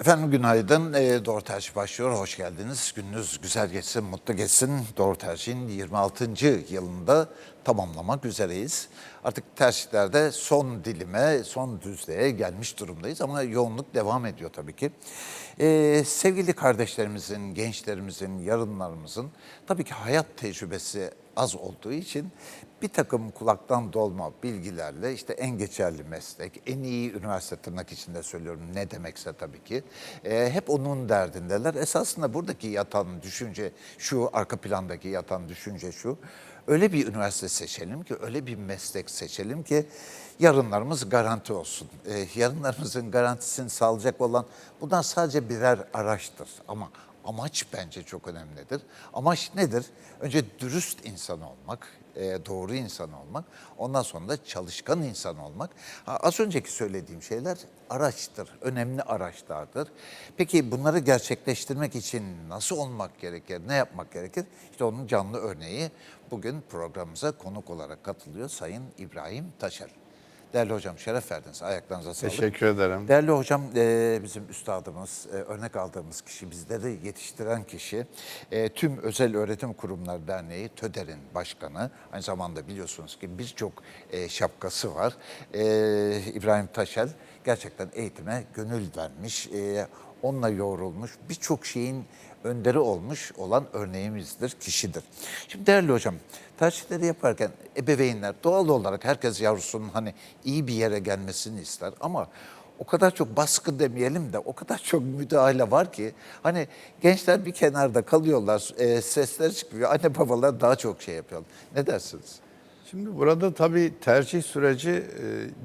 Efendim günaydın. E, Doğru Tercih başlıyor. Hoş geldiniz. Gününüz güzel geçsin, mutlu geçsin. Doğru Tercih'in 26. yılında tamamlamak üzereyiz. Artık tercihlerde son dilime, son düzlüğe gelmiş durumdayız ama yoğunluk devam ediyor tabii ki. E, sevgili kardeşlerimizin, gençlerimizin, yarınlarımızın tabii ki hayat tecrübesi az olduğu için bir takım kulaktan dolma bilgilerle işte en geçerli meslek, en iyi üniversite tırnak içinde söylüyorum ne demekse tabii ki. e, hep onun derdindeler. Esasında buradaki yatan düşünce şu, arka plandaki yatan düşünce şu. Öyle bir üniversite seçelim ki, öyle bir meslek seçelim ki yarınlarımız garanti olsun. E, yarınlarımızın garantisini sağlayacak olan bundan sadece birer araçtır ama Amaç bence çok önemlidir. Amaç nedir? Önce dürüst insan olmak, e, doğru insan olmak, ondan sonra da çalışkan insan olmak. Az önceki söylediğim şeyler araçtır, önemli araçlardır. Peki bunları gerçekleştirmek için nasıl olmak gerekir, ne yapmak gerekir? İşte onun canlı örneği bugün programımıza konuk olarak katılıyor Sayın İbrahim Taşer. Değerli hocam şeref verdiniz. Ayaklarınıza sağlık. Teşekkür ederim. Değerli hocam e, bizim üstadımız, e, örnek aldığımız kişi, bizleri yetiştiren kişi, e, tüm Özel Öğretim Kurumları Derneği TÖDER'in başkanı. Aynı zamanda biliyorsunuz ki birçok e, şapkası var. E, İbrahim Taşel gerçekten eğitime gönül vermiş, e, onunla yoğrulmuş, birçok şeyin önderi olmuş olan örneğimizdir, kişidir. Şimdi değerli hocam, tercihleri yaparken ebeveynler doğal olarak herkes yavrusunun hani iyi bir yere gelmesini ister ama o kadar çok baskı demeyelim de o kadar çok müdahale var ki hani gençler bir kenarda kalıyorlar, e, sesler çıkmıyor. Anne babalar daha çok şey yapıyorlar. Ne dersiniz? Şimdi burada tabii tercih süreci e,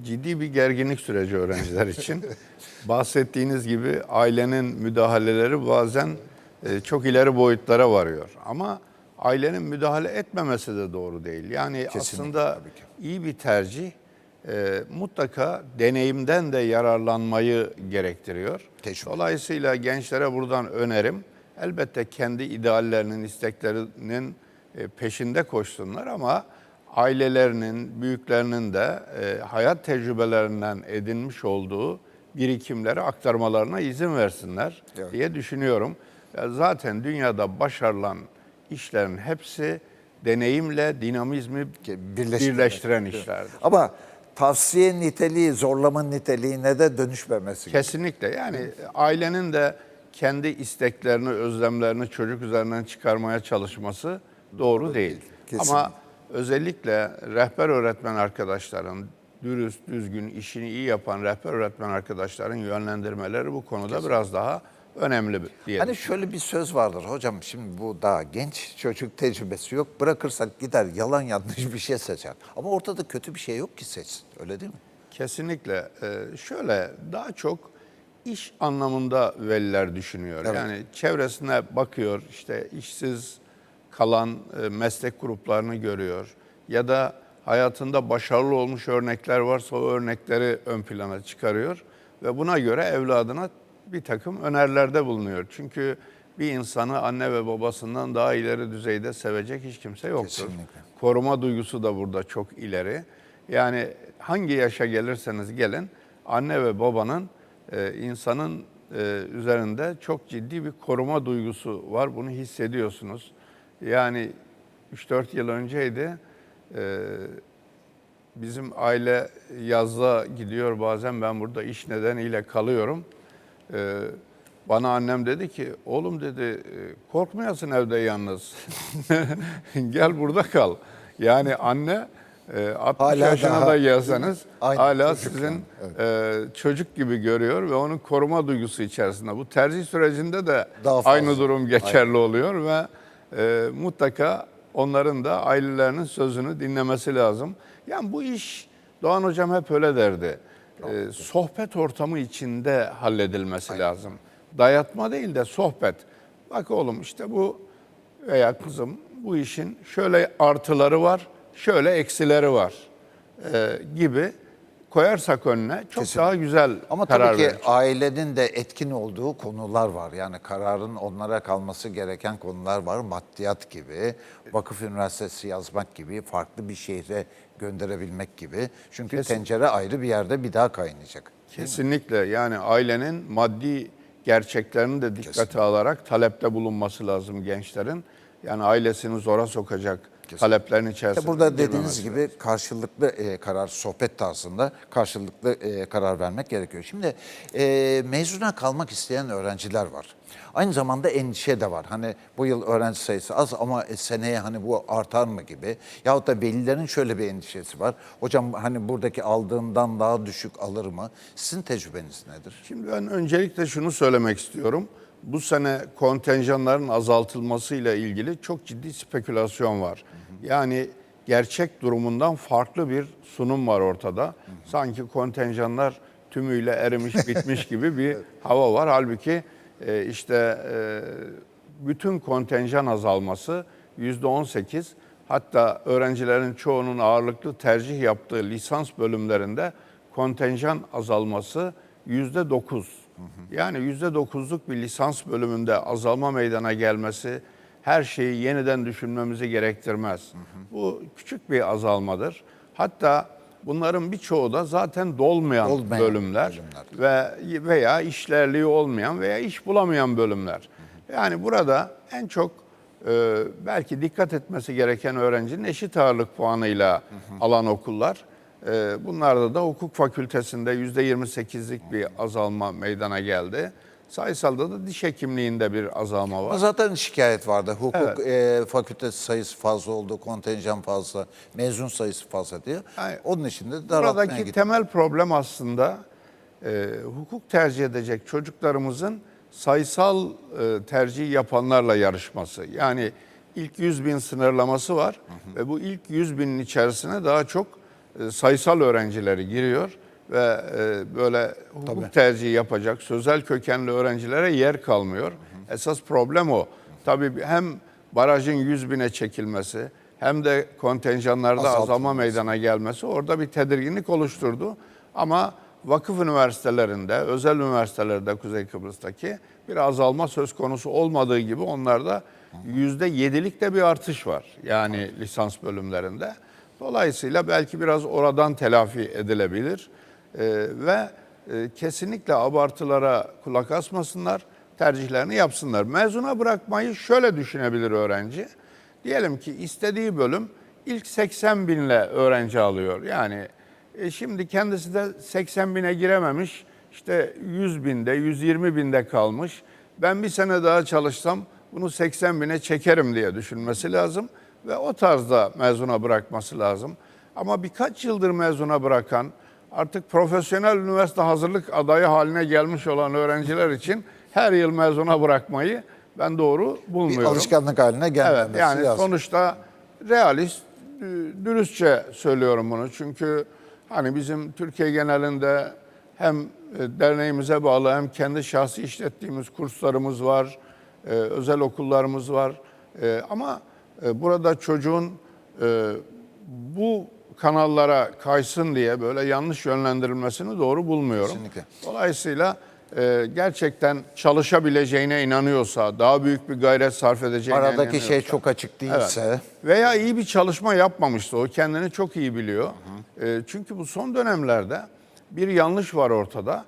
ciddi bir gerginlik süreci öğrenciler için. Bahsettiğiniz gibi ailenin müdahaleleri bazen e, çok ileri boyutlara varıyor. Ama ailenin müdahale etmemesi de doğru değil. Yani aslında tabii ki. iyi bir tercih e, mutlaka deneyimden de yararlanmayı gerektiriyor. Tecrübe. Dolayısıyla gençlere buradan önerim elbette kendi ideallerinin, isteklerinin e, peşinde koşsunlar ama ailelerinin, büyüklerinin de e, hayat tecrübelerinden edinmiş olduğu birikimleri aktarmalarına izin versinler Evet. diye düşünüyorum. Ya Zaten dünyada başarılan işlerin hepsi deneyimle dinamizmi birleştirmek. birleştiren işlerdir. Ama tavsiye niteliği, zorlama niteliğine de dönüşmemesi. Kesinlikle yani ailenin de kendi isteklerini, özlemlerini çocuk üzerinden çıkarmaya çalışması doğru değil. Kesinlikle. Ama özellikle rehber öğretmen arkadaşların, dürüst, düzgün, işini iyi yapan rehber öğretmen arkadaşların yönlendirmeleri bu konuda biraz daha önemli diye Hani şöyle bir söz vardır hocam şimdi bu daha genç çocuk tecrübesi yok bırakırsak gider yalan yanlış bir şey seçer. Ama ortada kötü bir şey yok ki seçsin öyle değil mi? Kesinlikle. Ee, şöyle daha çok iş anlamında veliler düşünüyor. Evet. Yani çevresine bakıyor, işte işsiz kalan e, meslek gruplarını görüyor. Ya da hayatında başarılı olmuş örnekler varsa o örnekleri ön plana çıkarıyor. Ve buna göre evladına bir takım önerilerde bulunuyor. Çünkü bir insanı anne ve babasından daha ileri düzeyde sevecek hiç kimse yoktur. Kesinlikle. Koruma duygusu da burada çok ileri. Yani hangi yaşa gelirseniz gelin anne ve babanın e, insanın e, üzerinde çok ciddi bir koruma duygusu var. Bunu hissediyorsunuz. Yani 3-4 yıl önceydi. e, bizim aile yazda gidiyor bazen ben burada iş nedeniyle kalıyorum. E, bana annem dedi ki oğlum dedi "e, korkmayasın evde yalnız. Gel burada kal. Yani anne e, 60 Hala yaşına daha- da gelseniz hala sizin yani, e, çocuk gibi görüyor ve onun koruma duygusu içerisinde. Bu tercih sürecinde de aynı durum geçerli oluyor ve e, mutlaka onların da ailelerinin sözünü dinlemesi lazım. Yani bu iş Doğan Hocam hep öyle derdi. E, sohbet ortamı içinde halledilmesi lazım. Dayatma değil de sohbet. Bak oğlum işte bu veya kızım bu işin şöyle artıları var, şöyle eksileri var e, gibi koyarsak önüne çok daha güzel Ama karar tabii ki verir. ailenin de etkin olduğu konular var. Yani kararın onlara kalması gereken konular var. Maddiyat gibi, vakıf üniversitesi yazmak gibi, farklı bir şehre gönderebilmek gibi. Çünkü Kesin. tencere ayrı bir yerde bir daha kaynayacak. Kesinlikle yani ailenin maddi gerçeklerini de dikkate alarak talepte bulunması lazım gençlerin. Yani ailesini zora sokacak taleplerin içerisinde. Burada dediğiniz gibi karşılıklı e, karar, sohbet tarzında karşılıklı e, karar vermek gerekiyor. Şimdi e, mezuna kalmak isteyen öğrenciler var. Aynı zamanda endişe de var. Hani bu yıl öğrenci sayısı az ama e, seneye hani bu artar mı gibi. Yahut da velilerin şöyle bir endişesi var. Hocam hani buradaki aldığımdan daha düşük alır mı? Sizin tecrübeniz nedir? Şimdi ben öncelikle şunu söylemek istiyorum. Bu sene kontenjanların azaltılmasıyla ilgili çok ciddi spekülasyon var. Yani gerçek durumundan farklı bir sunum var ortada. Sanki kontenjanlar tümüyle erimiş bitmiş gibi bir hava var. Halbuki e, işte e, bütün kontenjan azalması yüzde 18 hatta öğrencilerin çoğunun ağırlıklı tercih yaptığı lisans bölümlerinde kontenjan azalması yüzde 9. Yani yüzde dokuzluk bir lisans bölümünde azalma meydana gelmesi her şeyi yeniden düşünmemizi gerektirmez. Bu küçük bir azalmadır. Hatta bunların birçoğu da zaten dolmayan, Olmayan bölümler, ve veya işlerliği olmayan veya iş bulamayan bölümler. Yani burada en çok e, belki dikkat etmesi gereken öğrencinin eşit ağırlık puanıyla alan okullar. E, bunlarda da hukuk fakültesinde %28'lik bir azalma meydana geldi. Sayısalda da diş hekimliğinde bir azalma var. Zaten şikayet vardı. Hukuk e, fakültesi sayısı fazla oldu, kontenjan fazla, mezun sayısı fazla diye. Yani Onun için de daraltmaya Buradaki gitti. temel problem aslında e, hukuk tercih edecek çocuklarımızın sayısal e, tercih yapanlarla yarışması. Yani ilk 100 bin sınırlaması var ve bu ilk 100 binin içerisine daha çok e, sayısal öğrencileri giriyor ve e, böyle hukuk tercihi yapacak sözel kökenli öğrencilere yer kalmıyor. Esas problem o. Tabii hem barajın 100 bine çekilmesi hem de kontenjanlarda Azaltılması. azalma meydana gelmesi orada bir tedirginlik oluşturdu. Ama vakıf üniversitelerinde, özel üniversitelerde Kuzey Kıbrıs'taki bir azalma söz konusu olmadığı gibi onlarda yüzde yedilik de bir artış var. Yani lisans bölümlerinde. Dolayısıyla belki biraz oradan telafi edilebilir. Ee, ve e, kesinlikle abartılara kulak asmasınlar, tercihlerini yapsınlar. Mezuna bırakmayı şöyle düşünebilir öğrenci. Diyelim ki istediği bölüm ilk 80 binle öğrenci alıyor. Yani e, şimdi kendisi de 80 bine girememiş, işte 100 binde, 120 binde kalmış. Ben bir sene daha çalışsam bunu 80 bine çekerim diye düşünmesi lazım ve o tarzda mezuna bırakması lazım. Ama birkaç yıldır mezuna bırakan, artık profesyonel üniversite hazırlık adayı haline gelmiş olan öğrenciler için her yıl mezuna bırakmayı ben doğru Bir bulmuyorum. alışkanlık haline gelmemesi Evet yani lazım. sonuçta realist, dürüstçe söylüyorum bunu. Çünkü hani bizim Türkiye genelinde hem e, derneğimize bağlı hem kendi şahsi işlettiğimiz kurslarımız var, e, özel okullarımız var. E, Ama burada çocuğun bu kanallara kaysın diye böyle yanlış yönlendirilmesini doğru bulmuyorum. Kesinlikle. Dolayısıyla e, gerçekten çalışabileceğine inanıyorsa, daha büyük bir gayret sarf edeceğine Aradaki şey çok açık değilse. Evet. Veya iyi bir çalışma yapmamışsa o kendini çok iyi biliyor. E, çünkü bu son dönemlerde bir yanlış var ortada.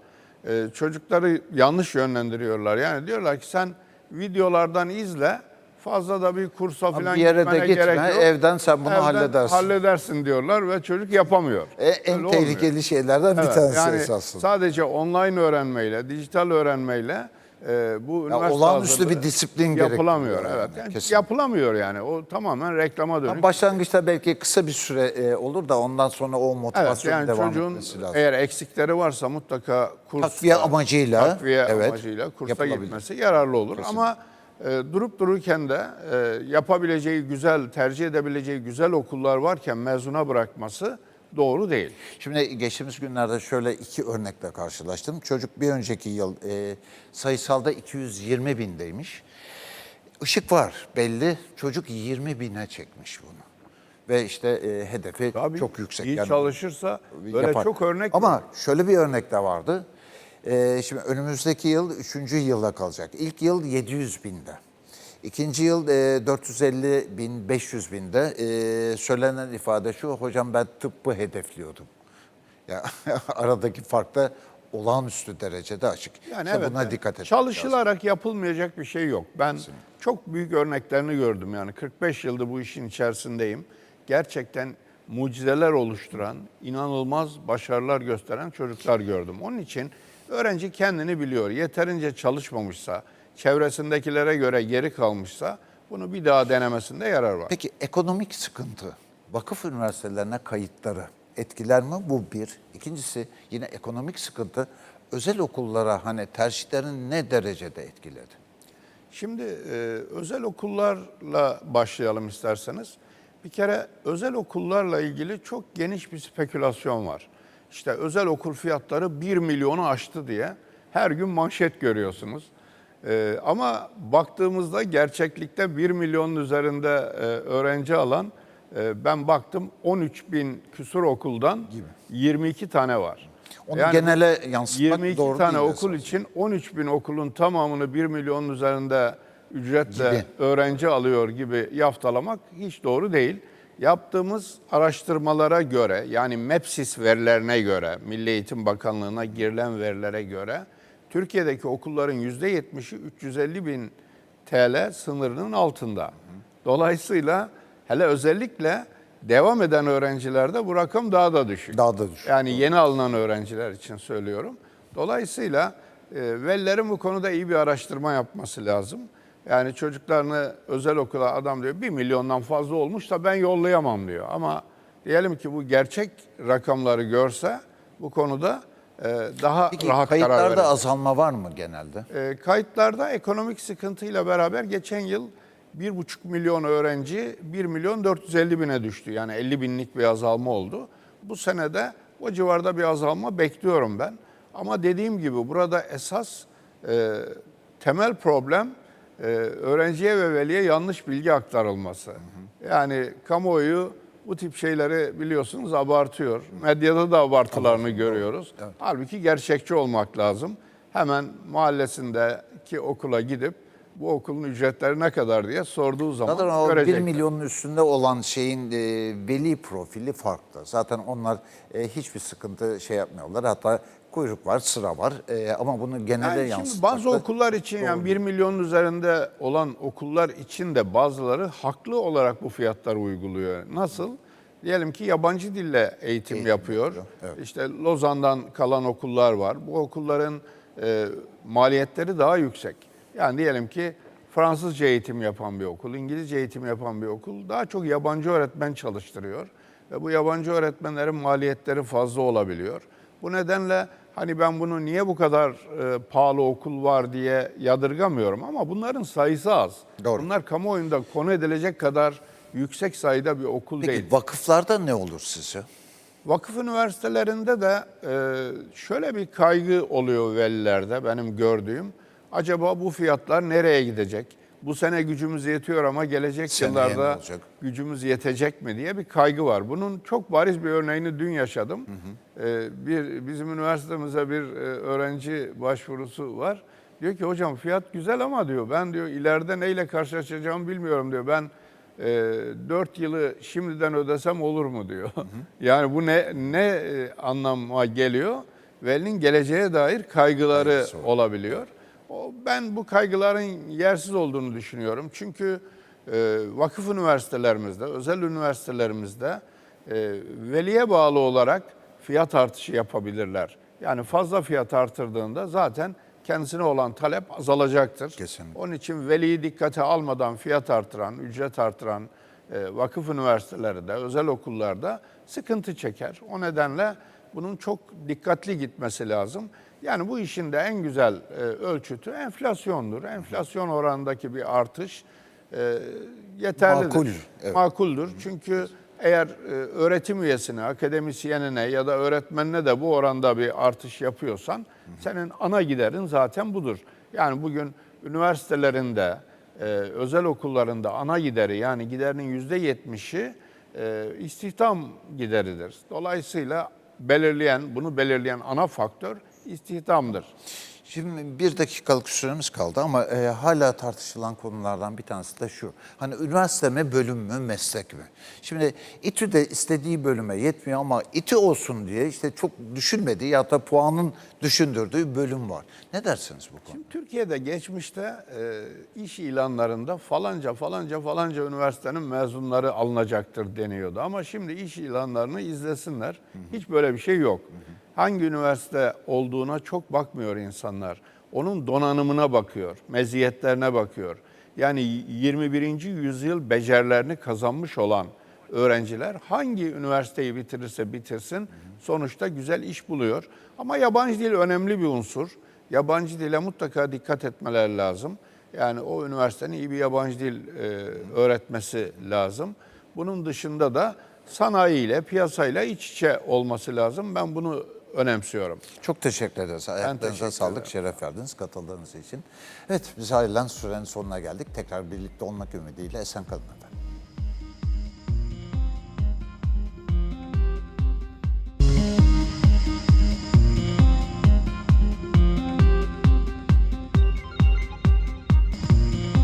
E, çocukları yanlış yönlendiriyorlar. Yani diyorlar ki sen videolardan izle fazla da bir kursa falan bir yere de gitme, gerek yok. evden sen bunu halledersin. halledersin diyorlar ve çocuk yapamıyor. E, en Öyle tehlikeli olmuyor. şeylerden bir Evet, tanesi yani esasında. sadece online öğrenmeyle, dijital öğrenmeyle e, bu üniversite olağanüstü bir disiplin yapılamıyor. Evet, yani, yani kesin. yapılamıyor yani. O tamamen reklama dönük. Başlangıçta belki kısa bir süre e, olur da ondan sonra o Evet, motivasyon yani devam çocuğun etmesi lazım. eğer eksikleri varsa mutlaka kursa, Takviye amacıyla, takviye evet, amacıyla kursa gitmesi yararlı olur. Ama e, durup dururken de e, yapabileceği güzel, tercih edebileceği güzel okullar varken mezuna bırakması doğru değil. Şimdi geçtiğimiz günlerde şöyle iki örnekle karşılaştım. Çocuk bir önceki yıl e, sayısalda 220 bindeymiş. Işık var belli. Çocuk 20 bine çekmiş bunu. Ve işte e, hedefi Tabii çok yüksek. iyi Yani çalışırsa böyle yapar. çok örnek Ama var. şöyle bir örnek de vardı. Ee, şimdi önümüzdeki yıl üçüncü yılda kalacak. İlk yıl 700 binde. İkinci yıl e, 450 bin, 500 binde. E, söylenen ifade şu, hocam ben tıbbı hedefliyordum. Ya aradaki fark da olağanüstü derecede açık. Yani İşte evet. buna yani dikkat etmek lazım. Çalışılarak yapılmayacak bir şey yok. Ben çok büyük örneklerini gördüm. Yani 45 yıldır bu işin içerisindeyim. Gerçekten mucizeler oluşturan, inanılmaz başarılar gösteren çocuklar gördüm. Onun için öğrenci kendini biliyor. Yeterince çalışmamışsa, çevresindekilere göre geri kalmışsa bunu bir daha denemesinde yarar var. Peki ekonomik sıkıntı vakıf üniversitelerine kayıtları etkiler mi? Bu bir. İkincisi yine ekonomik sıkıntı özel okullara hani tercihlerini ne derecede etkiledi? Şimdi e, özel okullarla başlayalım isterseniz. Bir kere özel okullarla ilgili çok geniş bir spekülasyon var. İşte özel okul fiyatları 1 milyonu aştı diye her gün manşet görüyorsunuz. E, ama baktığımızda gerçeklikte 1 milyonun üzerinde e, öğrenci alan e, ben baktım 13 bin küsur okuldan 22 tane var. Onu Yani genele yansıtmak 22 doğru tane değil okul esas. için 13 bin okulun tamamını 1 milyonun üzerinde ücretle Gibi. öğrenci alıyor gibi yaftalamak hiç doğru değil. Yaptığımız araştırmalara göre yani MEPSIS verilerine göre, Milli Eğitim Bakanlığı'na girilen verilere göre Türkiye'deki okulların %70'i 350 bin TL sınırının altında. Dolayısıyla hele özellikle devam eden öğrencilerde bu rakam daha da düşük. Daha da düşük. Yani yeni alınan öğrenciler için söylüyorum. Dolayısıyla e, velilerin bu konuda iyi bir araştırma yapması lazım. Yani çocuklarını özel okula adam diyor 1 milyondan fazla olmuş da ben yollayamam diyor. Ama diyelim ki bu gerçek rakamları görse bu konuda e, daha Peki rahat karar kayıtlarda verir. azalma var mı genelde? E, kayıtlarda ekonomik sıkıntıyla beraber geçen yıl 1,5 milyon öğrenci 1 milyon 450 bine düştü. Yani 50 binlik bir azalma oldu. Bu senede o civarda bir azalma bekliyorum ben. Ama dediğim gibi burada esas e, temel problem e, öğrenciye ve veliye yanlış bilgi aktarılması. Yani kamuoyu bu tip şeyleri biliyorsunuz abartıyor. Medyada da abartılarını görüyoruz. Halbuki gerçekçi olmak lazım. Hemen mahallesindeki okula gidip bu okulun ücretleri ne kadar diye sorduğu zaman Zaten o 1 görecekler. milyonun üstünde olan şeyin e, veli profili farklı. Zaten onlar e, hiçbir sıkıntı şey yapmıyorlar. Hatta kuyruk var, sıra var. E, ama bunu genele Yani şimdi yansıtmak bazı da- okullar için yani 1 milyonun üzerinde olan okullar için de bazıları haklı olarak bu fiyatları uyguluyor. Nasıl? Diyelim ki yabancı dille eğitim, yapıyor. İşte Lozan'dan kalan okullar var. Bu okulların e, maliyetleri daha yüksek. Yani diyelim ki Fransızca eğitim yapan bir okul, İngilizce eğitim yapan bir okul daha çok yabancı öğretmen çalıştırıyor. Ve bu yabancı öğretmenlerin maliyetleri fazla olabiliyor. Bu nedenle hani ben bunu niye bu kadar e, pahalı okul var diye yadırgamıyorum ama bunların sayısı az. Doğru. Bunlar kamuoyunda konu edilecek kadar yüksek sayıda bir okul Peki değil. vakıflarda ne olur sizce? Vakıf üniversitelerinde de e, şöyle bir kaygı oluyor velilerde benim gördüğüm. Acaba bu fiyatlar nereye gidecek? Bu sene gücümüz yetiyor ama gelecek Seneye ne yıllarda gücümüz yetecek mi diye bir kaygı var. Bunun çok bariz bir örneğini dün yaşadım. E, bir bizim üniversitemize bir e, öğrenci başvurusu var. Diyor ki hocam fiyat güzel ama diyor ben diyor ileride neyle karşılaşacağımı bilmiyorum diyor. Ben e, 4 yılı şimdiden ödesem olur mu diyor. yani bu ne ne e, anlama geliyor? Velinin geleceğe dair kaygıları olabiliyor. O, ben bu kaygıların yersiz olduğunu düşünüyorum. Çünkü e, vakıf üniversitelerimizde, özel üniversitelerimizde e, veliye bağlı olarak fiyat artışı yapabilirler. Yani fazla fiyat artırdığında zaten kendisine olan talep azalacaktır. Kesinlikle. Onun için veliyi dikkate almadan fiyat artıran, ücret artıran e, vakıf üniversiteleri de, özel okullarda sıkıntı çeker. O nedenle bunun çok dikkatli gitmesi lazım. Yani bu işin de en güzel e, ölçütü enflasyondur. Enflasyon oranındaki bir artış e, yeterlidir. Makul, evet. Makuldür. Çünkü eğer e, öğretim üyesine, akademisyenine ya da öğretmenine de bu oranda bir artış yapıyorsan senin ana giderin zaten budur. Yani bugün üniversitelerinde, e, özel okullarında ana gideri yani giderinin yüzde yetmişi e, istihdam gideridir. Dolayısıyla belirleyen, bunu belirleyen ana faktör istihdamdır. Şimdi bir dakikalık süremiz kaldı ama e, hala tartışılan konulardan bir tanesi de şu. Hani üniversite mi, bölüm mü, meslek mi? Şimdi İTÜ de istediği bölüme yetmiyor ama İTÜ olsun diye işte çok düşünmediği ya da puanın düşündürdüğü bölüm var. Ne dersiniz bu konuda? Türkiye'de geçmişte e, iş ilanlarında falanca falanca falanca üniversitenin mezunları alınacaktır deniyordu. Ama şimdi iş ilanlarını izlesinler. Hiç böyle bir şey yok. Hangi üniversite olduğuna çok bakmıyor insanlar. Onun donanımına bakıyor, meziyetlerine bakıyor. Yani 21. yüzyıl becerilerini kazanmış olan öğrenciler hangi üniversiteyi bitirirse bitirsin sonuçta güzel iş buluyor. Ama yabancı dil önemli bir unsur. Yabancı dile mutlaka dikkat etmeler lazım. Yani o üniversitenin iyi bir yabancı dil e, öğretmesi lazım. Bunun dışında da sanayiyle, piyasayla iç içe olması lazım. Ben bunu önemsiyorum. Çok teşekkür ederiz. Ayaklarınıza sağlık, şeref verdiniz katıldığınız için. Evet, biz ayrılan sürenin sonuna geldik. Tekrar birlikte olmak ümidiyle esen kalın.